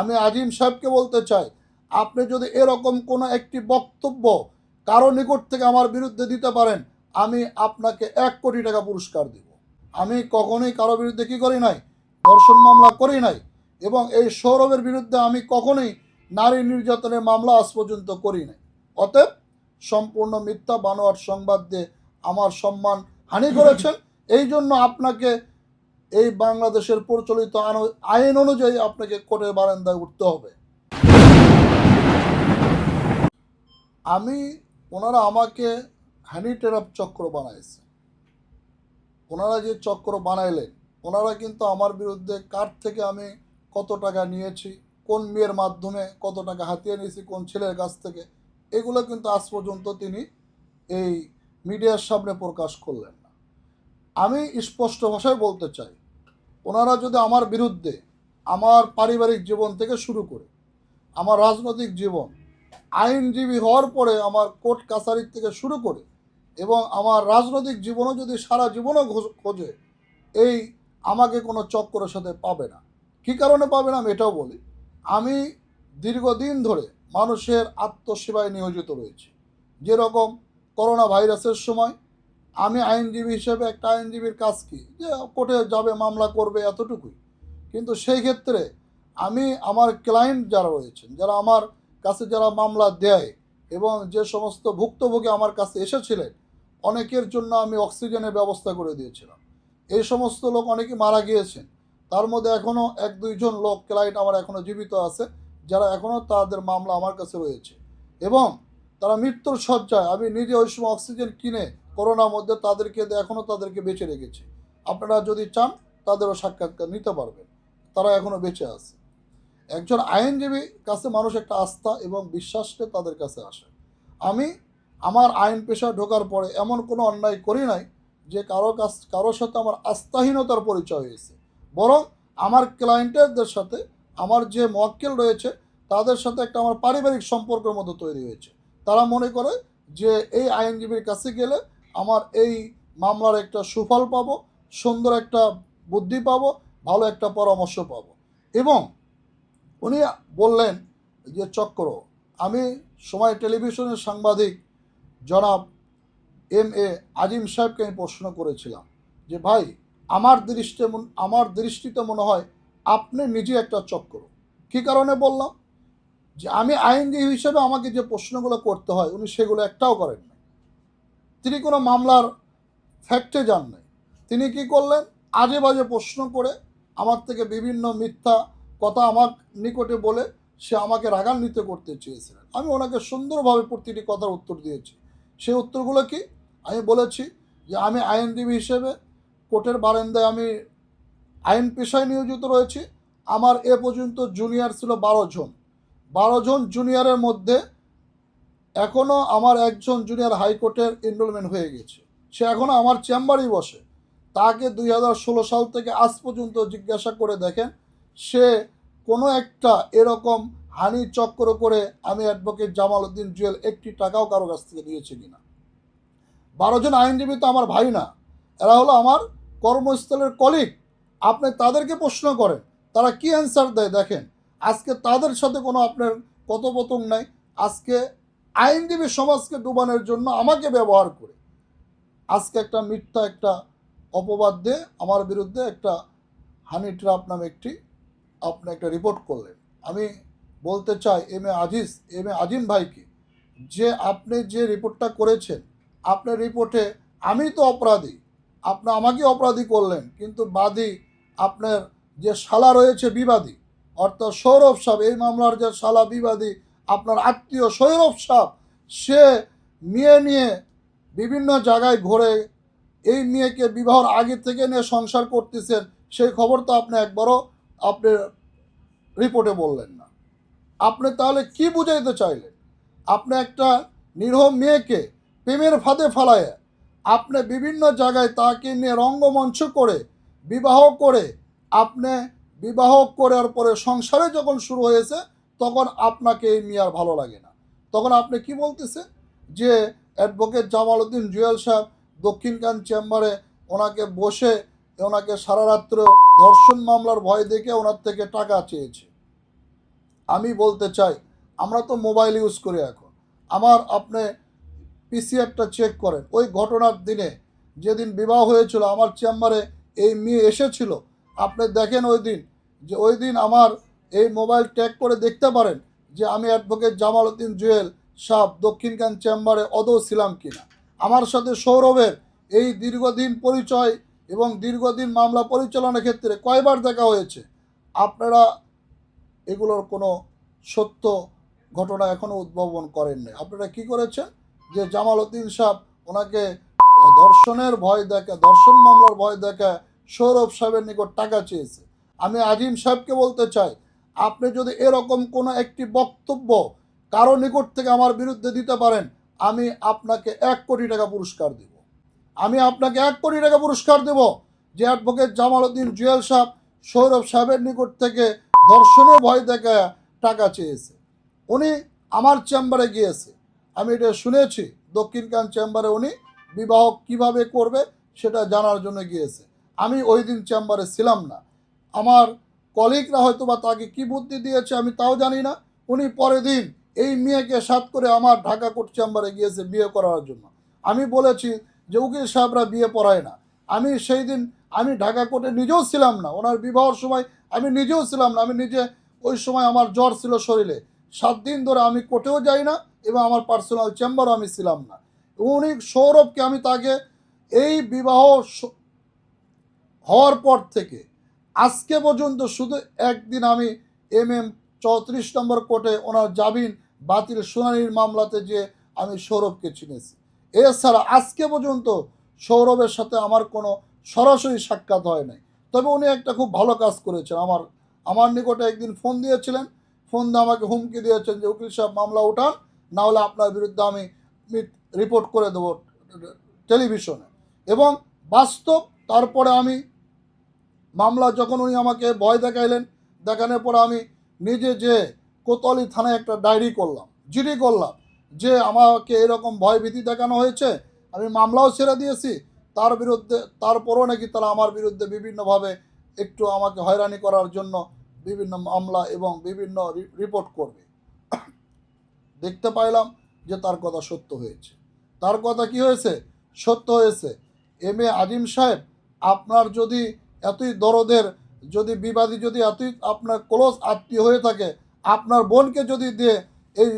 আমি আজিম সাহেবকে বলতে চাই, আপনি যদি এরকম কোনো একটি বক্তব্য কারও নিকট থেকে আমার বিরুদ্ধে দিতে পারেন, আমি আপনাকে এক কোটি টাকা পুরস্কার দিব। আমি কখনোই কারও বিরুদ্ধে কি করি নাই, ধর্ষণ মামলা করি নাই, এবং এই সৌরভের বিরুদ্ধে আমি কখনোই নারী নির্যাতনের মামলা আজ পর্যন্ত করি নাই। অতএব সম্পূর্ণ মিথ্যা বানোয়ার সংবাদ দিয়ে আমার সম্মান হানি করেছেন। এই জন্য আপনাকে এই বাংলাদেশের প্রচলিত আইন অনুযায়ী আপনাকে কোর্টের বারান্দায় উঠতে হবে। আমি, ওনারা আমাকে হ্যানি টেরাপ চক্র বানাইছে। ওনারা যে চক্র বানাইলেন, ওনারা কিন্তু আমার বিরুদ্ধে কার থেকে আমি কত টাকা নিয়েছি, কোন মেয়ের মাধ্যমে কত টাকা হাতিয়ে নিয়েছি, কোন ছেলের কাছ থেকে, এগুলো কিন্তু আজ পর্যন্ত তিনি এই মিডিয়ার সামনে প্রকাশ করলেন। আমি স্পষ্ট ভাষায় বলতে চাই, ওনারা যদি আমার বিরুদ্ধে আমার পারিবারিক জীবন থেকে শুরু করে, আমার রাজনৈতিক জীবন, আইনজীবী হওয়ার পরে আমার কোর্ট কাছারির থেকে শুরু করে এবং আমার রাজনৈতিক জীবনও যদি সারা জীবনও খোঁজে, এই আমাকে কোনো চক্করের সাথে পাবে না। কী কারণে পাবে না আমি এটাও বলি, আমি দীর্ঘদিন ধরে মানুষের আত্মসেবায় নিয়োজিত রয়েছি। যেরকম করোনা ভাইরাসের সময় আমি আইনজীবী হিসেবে একটা আইনজীবীর কাজ কি? যে কোর্টে যাবে, মামলা করবে, এতটুকুই। কিন্তু সেই ক্ষেত্রে আমি আমার ক্লায়েন্ট যারা রয়েছেন, যারা আমার কাছে যারা মামলা দেয় এবং যে সমস্ত ভুক্তভোগী আমার কাছে এসেছিলেন, অনেকের জন্য আমি অক্সিজেনের ব্যবস্থা করে দিয়েছিলাম। এই সমস্ত লোক অনেকে মারা গিয়েছেন। তার মধ্যে এখনও এক দুইজন লোক ক্লায়েন্ট আমার এখনও জীবিত আছে, যারা এখনও তাদের মামলা আমার কাছে রয়েছে। এবং তারা মৃত্যুর সজ্জায় আমি নিজে ওই সময় অক্সিজেন কিনে করোনার মধ্যে তাদেরকে এখনও তাদেরকে বেঁচে রেখেছে। আপনারা যদি চান, তাদেরও সাক্ষাৎকার নিতে পারবেন। তারা এখনও বেঁচে আছে। একজন আইনজীবী কাছে মানুষ একটা আস্থা এবং বিশ্বাসকে তাদের কাছে আসে। আমি আমার আইন পেশা ঢোকার পরে এমন কোনো অন্যায় করি নাই যে কারও কাছ, কারোর সাথে আমার আস্থাহীনতার পরিচয় হয়েছে। বরং আমার ক্লায়েন্টদের সাথে আমার যে মক্কেল রয়েছে, তাদের সাথে একটা আমার পারিবারিক সম্পর্কের মতো তৈরি হয়েছে। তারা মনে করে যে এই আইনজীবীর কাছে গেলে আমার এই মামলার একটা সুফল পাবো, সুন্দর একটা বুদ্ধি পাবো, ভালো একটা পরামর্শ পাবো। এবং উনি বললেন যে, চক্র, আমি সময় টেলিভিশনের সাংবাদিক জনাব এম এ আজিম সাহেবকে আমি প্রশ্ন করেছিলাম যে, ভাই, আমার দৃষ্টি আমার দৃষ্টিতে মনে হয় আপনি নিজে একটা চক্র। কী কারণে বললাম? যে, আমি আইনজীবী হিসেবে আমাকে যে প্রশ্নগুলো করতে হয়, উনি সেগুলো একটাও করেন না তিনি কোনো মামলার ফ্যাক্টে যান নাই। তিনি কি করলেন? আজে বাজে প্রশ্ন করে আমার থেকে বিভিন্ন মিথ্যা কথা আমার নিকটে বলে সে আমাকে রাগান্বিত করতে চেয়েছিলেন। আমি ওনাকে সুন্দরভাবে প্রতিটি কথার উত্তর দিয়েছি। সেই উত্তরগুলো কি? আমি বলেছি যে আমি আইনজীবী হিসেবে কোর্টের বারান্দায় আমি আইন পেশায় নিয়োজিত রয়েছি। আমার এ পর্যন্ত জুনিয়র ছিল বারো জন। বারো জন জুনিয়রের মধ্যে এখনও আমার একজন জুনিয়র হাইকোর্টের এনরোলমেন্ট হয়ে গেছে। সে এখনও আমার চেম্বারেই বসে। তাকে দুই হাজার ষোলো সাল থেকে আজ পর্যন্ত জিজ্ঞাসা করে দেখেন, সে কোনো একটা এরকম হানি চক্র করে আমি অ্যাডভোকেট জামাল উদ্দিন জুয়েল একটি টাকাও কারও কাছ থেকে দিয়েছি কিনা। বারো জন আইনজীবী তো আমার ভাই না। এরা হলো আমার কর্মস্থলের কলিগ আপনি তাদেরকে প্রশ্ন করেন, তারা কি অ্যান্সার দেয় দেখেন। আজকে তাদের সাথে কোনো আপনার কথোপকথন নাই। আজকে আইনজীবী সমাজকে ডুবানোর জন্য আমাকে ব্যবহার করে। আজকে একটা মিথ্যা একটা অপবাদ দিয়ে আমার বিরুদ্ধে একটা হানি ট্রাপ নামে একটি আপনি একটা রিপোর্ট করলেন। আমি বলতে চাই, M A Aziz, M A Azim ভাইকে, যে আপনি যে রিপোর্টটা করেছেন, আপনার রিপোর্টে আমি তো অপরাধী, আপনি আমাকে অপরাধী করলেন, কিন্তু বাদী আপনার যে শালা রয়েছে বিবাদী, অর্থাৎ সৌরভ সাহেব এই মামলার যে শালা বিবাদী আপনার আত্মীয় সৌরভ সাহেব সে মেয়ে নিয়ে বিভিন্ন জায়গায় ঘুরে। এই মেয়েকে বিবাহর আগে থেকে নিয়ে সংসার করতেছেন, সেই খবর তো আপনি একবারও আপনি রিপোর্টে বললেন না। আপনি তাহলে কি বুঝাইতে চাইলেন? আপনি একটা নিরহ মেয়েকে প্রেমের ফাঁদে ফালায় আপনি বিভিন্ন জায়গায় তাকে নিয়ে রঙ্গমঞ্চ করে বিবাহ করে, আপনি বিবাহ করার পরে সংসারে যখন শুরু হয়েছে তখন আপনাকে এই মেয়ার ভালো লাগে না। তখন আপনি কি বলতেছে? যে অ্যাডভোকেট জামাল উদ্দিন জুয়েল সাহেব দক্ষিণকান চেম্বারে ওনাকে বসে, ওনাকে সারা রাত্র ধর্ষণ মামলার ভয় দেখে ওনার থেকে টাকা চেয়েছে। আমি বলতে চাই, আমরা তো মোবাইল ইউজ করি এখন। আমার আপনি পিসিআরটা চেক করেন। ওই ঘটনার দিনে যেদিন বিবাহ হয়েছিল, আমার চেম্বারে এই মেয়ে এসেছিল। আপনি দেখেন ওই দিন, যে ওই দিন আমার এই মোবাইল ট্যাগ করে দেখতে পারেন যে আমি অ্যাডভোকেট জামাল উদ্দিন জুয়েল সাহ দক্ষিণকান চেম্বারে অদৌ ছিলাম কিনা। আমার সাথে সৌরভের এই দীর্ঘদিন পরিচয় এবং দীর্ঘদিন মামলা পরিচালনার ক্ষেত্রে কয়বার দেখা হয়েছে, আপনারা এগুলোর কোনো সত্য ঘটনা এখনও উদ্ভাবন করেন নাই আপনারা কি করেছেন যে জামাল উদ্দিন সাহেব ওনাকে ধর্ষণের ভয় দেখে, ধর্ষণ মামলার ভয় দেখে সৌরভ সাহেবের নিকট টাকা চেয়েছে। আমি আজিম সাহেবকে বলতে চাই আপনি যদি এরকম কোনো একটি বক্তব্য কারও নিকট থেকে আমার বিরুদ্ধে দিতে পারেন, আমি আপনাকে এক কোটি টাকা পুরস্কার দেব। আমি আপনাকে এক কোটি টাকা পুরস্কার দেব যে অ্যাডভোকেট জামাল উদ্দিন জুয়েল সাহেব সৌরভ সাহেবের নিকট থেকে ধর্ষণের ভয় দেখে টাকা চেয়েছে। উনি আমার চেম্বারে গিয়েছে। আমি এটা শুনেছি দক্ষিণকান চেম্বারে উনি বিবাহ কীভাবে করবে সেটা জানার জন্য গিয়েছে। আমি ওই দিন চেম্বারে ছিলাম না। আমার কলিগরা হয়তো বা তাকে কি বুদ্ধি দিয়েছে আমি তাও জানি না। উনি পরের দিন এই মেয়েকে সাত করে আমার ঢাকা কোর্ট চেম্বারে গিয়েছে বিয়ে করার জন্য। আমি বলেছি যে উকিল সাহেবরা বিয়ে পড়ায় না। আমি সেই দিন আমি ঢাকা কোর্টে নিজেও ছিলাম না। ওনার বিবাহর সময় আমি নিজেও ছিলাম না। আমি নিজে ওই সময় আমার জ্বর ছিল শরীরে। সাত দিন ধরে আমি কোর্টেও যাই না এবং আমার পার্সোনাল চেম্বারও আমি ছিলাম না। উনি সৌরভকে আমি তাকে এই বিবাহ হওয়ার পর থেকে আজকে পর্যন্ত শুধু একদিন আমি এম এম চৌত্রিশ নম্বর কোর্টে ওনার জামিন বাতিল শুনানির মামলাতে যে আমি সৌরভকে চিনেছি। এছাড়া আজকে পর্যন্ত সৌরভের সাথে আমার কোনো সরাসরি সাক্ষাৎ হয় নাই। তবে উনি একটা খুব ভালো কাজ করেছেন। আমার আমার নিকটে একদিন ফোন দিয়েছিলেন। ফোন দিয়ে আমাকে হুমকি দিয়েছেন যে, উকিল সাহেব, মামলা উঠান না হলে আপনার বিরুদ্ধে আমি রিপোর্ট করে দেবো টেলিভিশনে। এবং বাস্তব, তারপরে আমি মামলা যখন উনি আমাকে ভয় দেখাইলেন, দেখানোর পর আমি নিজে যে কোতলি থানায় একটা ডায়েরি করলাম, জিডি করলাম, যে আমাকে এরকম ভয় ভীতি দেখানো হয়েছে, আমি মামলাও ছেড়ে দিয়েছি, তার বিরুদ্ধে, তারপরও নাকি তারা আমার বিরুদ্ধে বিভিন্নভাবে একটু আমাকে হয়রানি করার জন্য বিভিন্ন মামলা এবং বিভিন্ন রিপোর্ট করবে। দেখতে পাইলাম যে তার কথা সত্য হয়েছে। তার কথা কি হয়েছে? সত্য হয়েছে, এম এ আজিম সাহেব, আপনার যদি এতই দরদের যদি বিবাদী, যদি এতই আপনার ক্লোজ আত্মীয় হয়ে থাকে, আপনার বোনকে যদি দিয়ে এই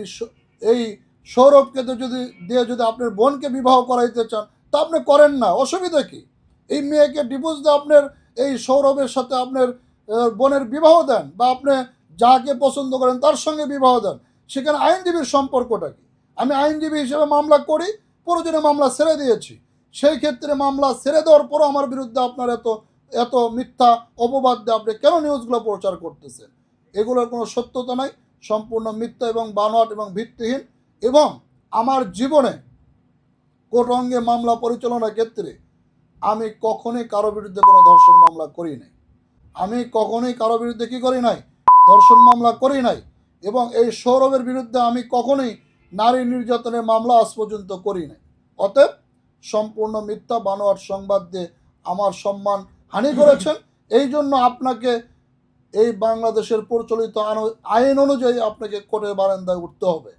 এই সৌরভকে তো যদি দিয়ে যদি আপনার বোনকে বিবাহ করাইতে চান, তা আপনি করেন না। অসুবিধা কি? এই মেয়েকে ডিভোর্স দিয়ে আপনার এই সৌরভের সাথে আপনার বোনের বিবাহ দেন বা আপনি যাকে পছন্দ করেন তার সঙ্গে বিবাহ দেন। সেখানে আইনজীবীর সম্পর্কটা কি? আমি আইনজীবী হিসেবে মামলা করি, প্রয়োজনে মামলা ছেড়ে দিয়েছি। সেই ক্ষেত্রে মামলা ছেড়ে দেওয়ার পরও আমার বিরুদ্ধে আপনার এত এত মিথ্যা অপবাদ দিয়ে আপনি কেন নিউজগুলো প্রচার করতেছেন? এগুলোর কোনো সত্যতা নাই, সম্পূর্ণ মিথ্যা এবং বানোয়াট এবং ভিত্তিহীন এবং আমার জীবনে কোর্ট অঙ্গে মামলা পরিচালনার ক্ষেত্রে আমি কখনোই কারও বিরুদ্ধে কোনো ধর্ষণ মামলা করি নাই। আমি কখনোই কারও বিরুদ্ধে কি করি নাই? ধর্ষণ মামলা করি নাই এবং এই সৌরভের বিরুদ্ধে আমি কখনোই নারী নির্যাতনের মামলা আজ পর্যন্ত করি নাই। অতএব সম্পূর্ণ মিথ্যা বানোয়ার সংবাদ দিয়ে আমার সম্মান হানি করেছেন এই জন্য আপনাকে এই বাংলাদেশের প্রচলিত আইন অনুযায়ী আপনাকে কোর্টের বারান্দায় উঠতে হবে।